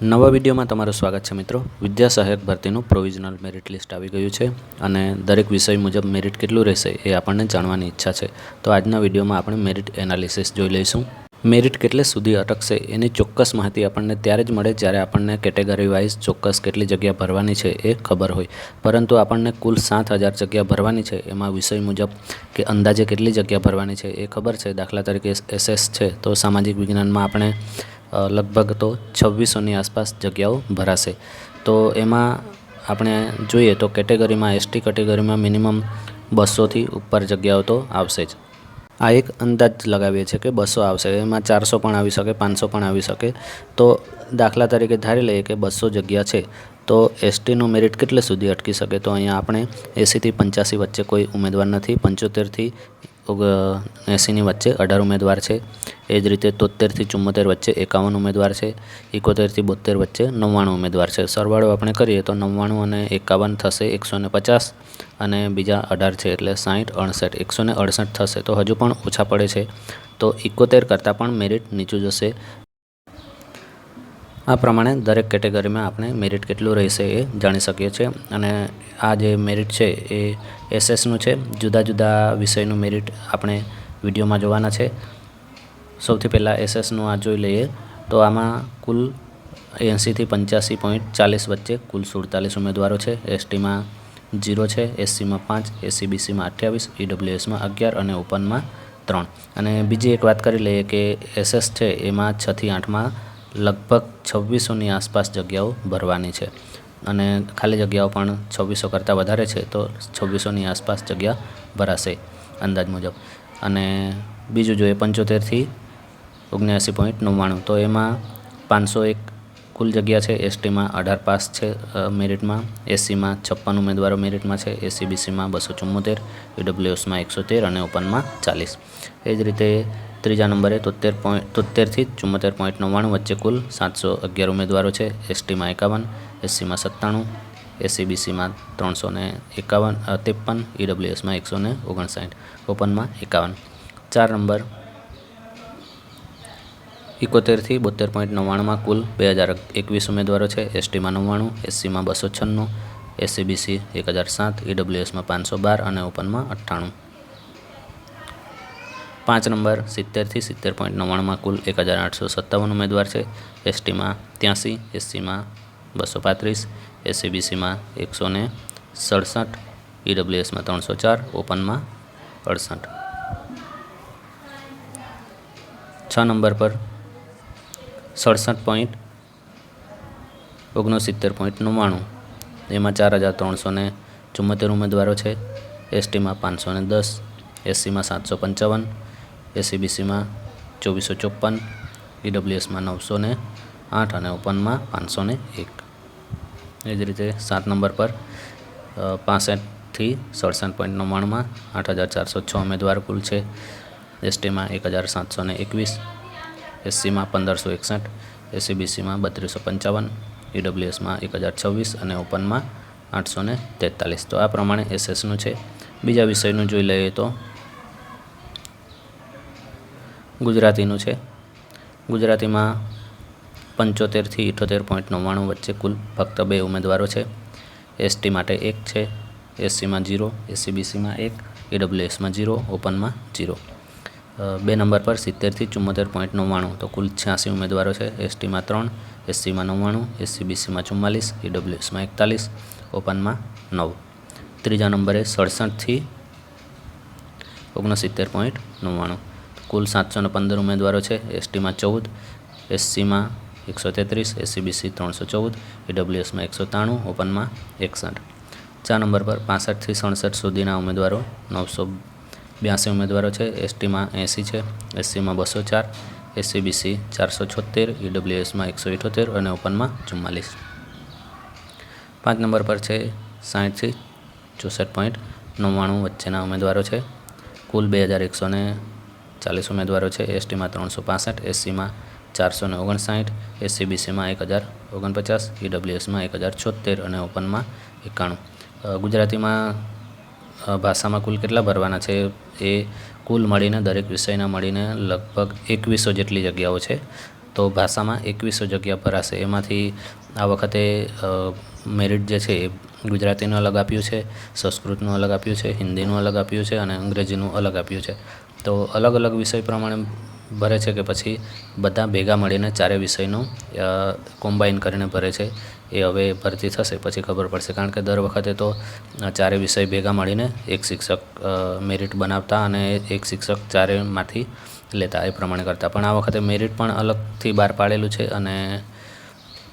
નવા વિડીયોમાં તમારું સ્વાગત છે મિત્રો. વિદ્યા સહાયક ભરતીનું પ્રોવિઝનલ મેરિટ લિસ્ટ આવી ગયું છે અને દરેક વિષય મુજબ મેરિટ કેટલું રહેશે એ આપણને જાણવાની ઈચ્છા છે. તો આજના વિડીયોમાં આપણે મેરિટ એનાલિસિસ જોઈ લઈશું. મેરિટ કેટલે સુધી અટકશે એની ચોક્કસ માહિતી આપણને ત્યારે જ મળે જ્યારે આપણને કેટેગરી વાઇઝ ચોક્કસ કેટલી જગ્યા ભરવાની છે એ ખબર હોય. પરંતુ આપણને કુલ સાત હજાર જગ્યા ભરવાની છે એમાં વિષય મુજબ કે અંદાજે કેટલી જગ્યા ભરવાની છે એ ખબર છે. દાખલા તરીકે એસએસ છે તો સામાજિક વિજ્ઞાનમાં આપણે લગભગ તો છવ્વીસોની આસપાસ જગ્યાઓ ભરાશે. તો એમાં આપણે જોઈએ તો કેટેગરીમાં એસટી કેટેગરીમાં મિનિમમ બસોથી ઉપર જગ્યાઓ તો આવશે જ. આ એક અંદાજ લગાવીએ છીએ કે બસો આવશે. એમાં ચારસો પણ આવી શકે, પાંચસો પણ આવી શકે. તો દાખલા તરીકે ધારી લઈએ કે બસો જગ્યા છે, તો એસટીનું મેરિટ કેટલે સુધી અટકી શકે? તો અહીંયા આપણે એંસીથી પંચ્યાસી વચ્ચે કોઈ ઉમેદવાર નથી, પંચોતેરથી એંસીની વચ્ચે અઢાર ઉમેદવાર છે. એ જ રીતે તોતેરથી ચુમ્મોતેર વચ્ચે એકાવન ઉમેદવાર છે. એકોતેરથી બોતેર વચ્ચે નવ્વાણું ઉમેદવાર છે. સરવાળો આપણે કરીએ તો નવ્વાણું અને એકાવન થશે, એકસો ને પચાસ અને બીજા અઢાર છે એટલે સાઠ અડસઠ. એકસો ને અડસઠ થશે તો હજુ પણ ઓછા પડે છે. તો એકોતેર કરતાં પણ મેરિટ નીચું જશે. આ પ્રમાણે દરેક કેટેગરીમાં આપણે મેરિટ કેટલું રહેશે એ જાણી શકીએ છીએ. અને આ જે મેરિટ છે એ એસએસનું છે. જુદા જુદા વિષયનું મેરિટ આપણે વિડીયોમાં જોવાના છે. સૌથી પહેલાં એસએસનું આ જોઈ લઈએ તો આમાં કુલ એંસીથી પંચ્યાસી પોઈન્ટ ચાલીસ વચ્ચે કુલ સુડતાલીસ ઉમેદવારો છે. એસટીમાં જીરો છે એસસીમાં પાંચ એસસીબીસીમાં અઠ્યાવીસ ઈડબ્લ્યુએસમાં અગિયાર અને ઓપનમાં ત્રણ. અને બીજી એક વાત કરી લઈએ કે એસએસ છે એમાં છથી આઠમાં લગભગ છવ્વીસોની આસપાસ જગ્યાઓ ભરવાની છે. અને ખાલી જગ્યાઓ પણ છવ્વીસો કરતાં વધારે છે, તો છવ્વીસોની આસપાસ જગ્યા ભરાશે અંદાજ મુજબ. અને બીજું જોઈએ પંચોતેરથી ઓગણ્યાસી પોઈન્ટ નવ્વાણું, તો એમાં પાંચસો એક કુલ જગ્યા છે, એસટીમાં અઢાર પાસ છે મેરિટમાં, એસસીમાં છપ્પન ઉમેદવારો મેરિટમાં છે, એસસીબીસીમાં બસો ચુમ્મોતેર ઈડબ્લ્યુએસમાં એકસો તેર અને ઓપનમાં ચાલીસ. એ જ રીતે ત્રીજા નંબરે તોતેર પોઈન્ટ તોતેરથી ચુમ્મોતેર પોઈન્ટ નવ્વાણું વચ્ચે કુલ સાતસો અગિયાર ઉમેદવારો છે. એસટીમાં એકાવન, એસસીમાં સત્તાણું એસીબીસીમાં ત્રણસો ને એકાવન ત્રેપન, ઈડબ્લ્યુએસમાં એકસો ને ઓગણસાઠ, ઓપનમાં એકાવન. ચાર નંબર, એકોતેરથી બોતેર પોઈન્ટ નવ્વાણુંમાં કુલ બે હજાર એકવીસ ઉમેદવારો છે. એસટીમાં નવ્વાણું, એસસીમાં બસો છન્નું એસીબીસી એક હજાર સાત, ઈડબ્લ્યુએસમાં પાંચસો બાર અને ઓપનમાં અઠ્ઠાણું. પાંચ નંબર, સિત્તેરથી સિત્તેર પોઈન્ટ નવ્વાણુંમાં કુલ એક હજાર આઠસો સત્તાવન ઉમેદવાર છે. એસટીમાં ત્યાંસી, એસસીમાં બસો પાંત્રીસ એસસીબીસીમાં એકસો ને સડસઠ, ઈડબ્લ્યુએસમાં ત્રણસો ચાર, ઓપનમાં અડસઠ. છ નંબર પર સડસઠ પોઈન્ટ ઓગણસિત્તેર પોઈન્ટ નવ્વાણું. એમાં ચાર હજાર ત્રણસો ને ચુમ્મોતેર ઉમેદવારો છે. એસટીમાં પાંચસો ને દસ, એસસીમાં સાતસો પંચાવન એસસીબીસીમાં ચોવીસો ચોપન ઈડબ્લ્યુએસમાં નવસો ને આઠ અને ઓપનમાં પાંચસો ને એક. એ જ રીતે સાત નંબર પર પાસઠથી સડસઠ પોઈન્ટ નવ્વાણુંમાં આઠ હજાર ચારસો છ ઉમેદવાર કુલ છે. એસટીમાં એક હજાર સાતસો ને એકવીસ એસસીમાં પંદરસો એકસઠ એસીબીસીમાં બત્રીસો પંચાવન ઈડબ્લ્યુએસમાં એક હજાર છવ્વીસ અને ઓપનમાં આઠસો ને તેતાલીસ. તો આ પ્રમાણે એસએસનું છે. બીજા વિષયનું જોઈ લઈએ તો ગુજરાતીનું છે. ગુજરાતીમાં પંચોતેરથી ઇઠોતેર પોઈન્ટ નવ્વાણું વચ્ચે કુલ ફક્ત બે ઉમેદવારો છે. એસટી માટે એક છે. એસસીમાં જીરો એસસીબીસીમાં એક ઈડબ્લ્યુએસમાં જીરો ઓપનમાં જીરો બે નંબર પર સિત્તેરથી ચુમ્મોતેર પોઈન્ટ નવ્વાણું, તો કુલ છ્યાસી ઉમેદવારો છે. એસટીમાં ત્રણ એસસીમાં નવ્વાણું એસસીબીસીમાં ચુમ્માલીસ ઈડબ્લ્યુએસમાં એકતાલીસ ઓપનમાં નવ. ત્રીજા નંબરે સડસઠથી ઓગણસિત્તેર પોઈન્ટ નવ્વાણું. કુલ સાતસો ને પંદર ઉમેદવારો છે. એસટીમાં ચૌદ, એસસીમાં એકસો તેત્રીસ, એસસીબીસી ત્રણસો ચૌદ, ઈડબ્લ્યુએસમાં એકસો ત્રાણું, ઓપનમાં એકસઠ. ચાર નંબર પર પાસઠથી સડસઠ સુધીના ઉમેદવારો, નવસો બ્યાસી ઉમેદવારો છે. એસટીમાં એંસી છે, એસસીમાં બસો ચાર, એસસીબીસી ચારસો છોતેર ઈડબ્લ્યુએસમાં એકસો ઇઠોતેર અને ઓપનમાં ચુમ્માલીસ. પાંચ નંબર પર છે સાઠથી ચોસઠ પોઈન્ટ નવ્વાણું વચ્ચેના ઉમેદવારો છે. કુલ બે હજાર એકસો ને ચાલીસ ઉમેદવારો છે. એસટીમાં ત્રણસો પાસઠ, એસસીમાં ચારસો ને ઓગણસાઠ, એસસીબીસીમાં એક હજાર ઓગણપચાસ, ઈડબ્લ્યુએસમાં એક હજાર છોતેર અને ઓપનમાં એકાણું. ગુજરાતીમાં ભાષામાં કુલ કેટલા ભરવાના છે? એ કુલ મળીને, દરેક વિષયના મળીને લગભગ એકવીસો જેટલી જગ્યાઓ છે. તો ભાષામાં એકવીસો જગ્યા ભરાશે. એમાંથી આ વખતે મેરિટ જે છે એ ગુજરાતીનું અલગ આપ્યું છે, સંસ્કૃતનું અલગ આપ્યું છે, હિન્દીનું અલગ આપ્યું છે અને અંગ્રેજીનું અલગ આપ્યું છે. તો અલગ અલગ વિષય પ્રમાણે ભરે છે કે પછી બધા ભેગા મળીને ચારે વિષયનું કોમ્બાઈન કરીને ભરે છે. એ હવે ભરતી થશે, પછી ખબર પડશે. કારણ કે દર વખતે તો ચારે વિષય ભેગા મળીને એક શિક્ષક મેરિટ બનાવતા અને એક શિક્ષક ચારેમાંથી લેતા, એ પ્રમાણે કરતા. પણ આ વખતે મેરિટ પણ અલગથી બહાર પાડેલું છે અને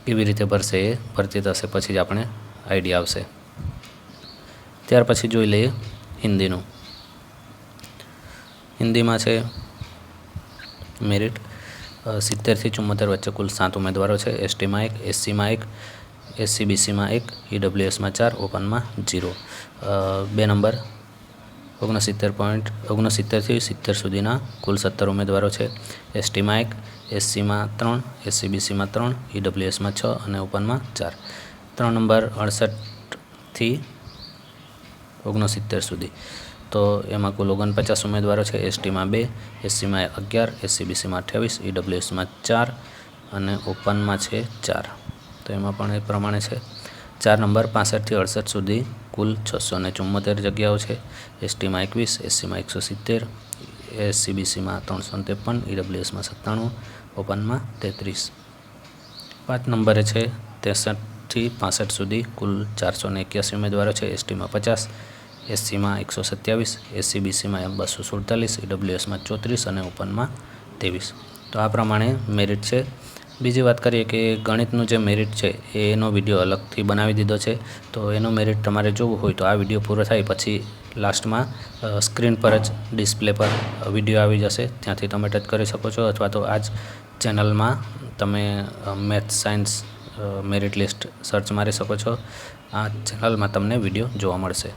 કેવી રીતે ભરશે એ ભરતી થશે, પછી જ આપણે આઈડિયા આવશે. ત્યાર પછી જોઈ લઈએ હિન્દીનું. હિન્દીમાં છે મેરિટ સિત્તેરથી ચુમ્મોતેર વચ્ચે કુલ સાત ઉમેદવારો છે. એસટીમાં એક, એસસીમાં એક, એસસીબીસીમાં એક, ઈડબ્લ્યુએસમાં ચાર, ઓપનમાં જીરો. બે નંબર, ઓગણસિત્તેર પોઈન્ટ, ઓગણસિત્તેરથી સિત્તેર સુધીના કુલ સત્તર ઉમેદવારો છે. એસટીમાં એક, એસસીમાં ત્રણ, એસસીબીસીમાં ત્રણ, ઈડબ્લ્યુએસમાં છ અને ઓપનમાં ચાર. ત્રણ નંબર અડસઠથી ઓગણસિત્તેર સુધી. તો એમાં કુલ ઓગણપચાસ ઉમેદવારો છે, એસટીમાં બે, એસસીમાં અગિયાર, એસસીબીસીમાં અઠ્યાવીસ ઈડબ્લ્યુએસમાં ચાર અને ઓપનમાં છે ચાર. તો એમાં પણ એ પ્રમાણે છે. ચાર નંબર પાસઠથી અડસઠ સુધી કુલ છસો ને ચુમ્મોતેર જગ્યાઓ છે. એસટીમાં એકવીસ, એસસીમાં એકસો સિત્તેર, એસસીબીસીમાં ત્રણસો ત્રેપન, ઈડબ્લ્યુએસમાં સત્તાણું, ઓપનમાં તેત્રીસ. પાંચ નંબરે છે ત્રેસઠથી પાસઠ સુધી કુલ ચારસો ને એક્યાસી ઉમેદવારો છે. એસટીમાં પચાસ, એસસીમાં એકસો સત્યાવીસ એસસી બીસીમાં બસો સુડતાલીસ, ઈડબ્લ્યુએસમાં ચોત્રીસ અને ઓપનમાં ત્રેવીસ. તો આ પ્રમાણે મેરિટ છે. બીજી વાત કરીએ કે ગણિતનું જે મેરિટ છે, એનો વીડિયો અલગથી બનાવી દીધો છે. તો એનો મેરિટ તમારે જોવું હોય તો આ વીડિયો પૂરો થાય પછી લાસ્ટમાં સ્ક્રીન પર જ ડિસ્પ્લે પર વીડિયો આવી જશે. ત્યાંથી તમે ટચ કરી શકો છો અથવા તો આ જ ચેનલમાં તમે maths, science merit list search મારી શકો છો. આ ચેનલમાં તમને વીડિયો જોવા મળશે.